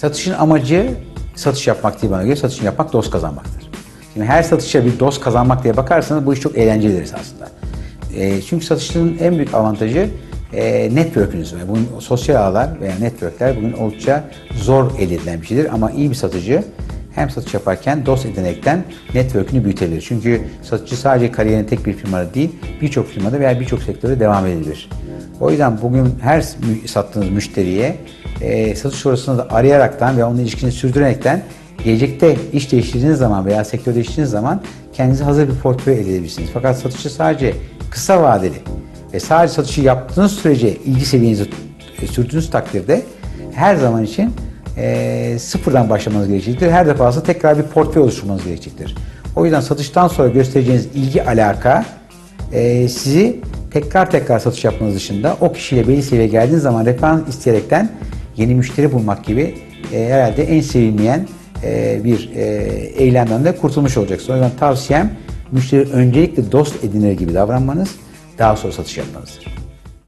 Satışın amacı satış yapmak değil bana göre. Satışın yapmak dost kazanmaktır. Şimdi her satışa bir dost kazanmak diye bakarsanız bu iş çok eğlencelidir esasında. E, çünkü satışın en büyük avantajı e, network'ünüz. Yani bugün sosyal ağlar veya network'ler bugün oldukça zor elde edilen bir şeydir. Ama iyi bir satıcı hem satış yaparken dost edinekten network'ünü büyütebilir. Çünkü satıcı sadece kariyerin tek bir firmada değil, birçok firmada veya birçok sektörde devam edebilir. O yüzden bugün her sattığınız müşteriye e, satış sonrasında da arayaraktan ve onunla ilişkini sürdürerekten gelecekte iş değiştirdiğiniz zaman veya sektör değiştirdiğiniz zaman kendinize hazır bir portföy elde edebilirsiniz. Fakat satışı sadece kısa vadeli ve sadece satışı yaptığınız sürece ilgi seviyenizi e, sürdüğünüz takdirde her zaman için e, sıfırdan başlamanız gerekecektir. Her defasında tekrar bir portföy oluşturmanız gerekecektir. O yüzden satıştan sonra göstereceğiniz ilgi alaka e, sizi tekrar tekrar satış yapmanız dışında o kişiyle belli seviyeye geldiğiniz zaman referans isteyerekten yeni müşteri bulmak gibi e, herhalde en sevilmeyen e, bir e, eylemden de kurtulmuş olacaksınız. O yüzden tavsiyem müşteri öncelikle dost edinir gibi davranmanız, daha sonra satış yapmanızdır.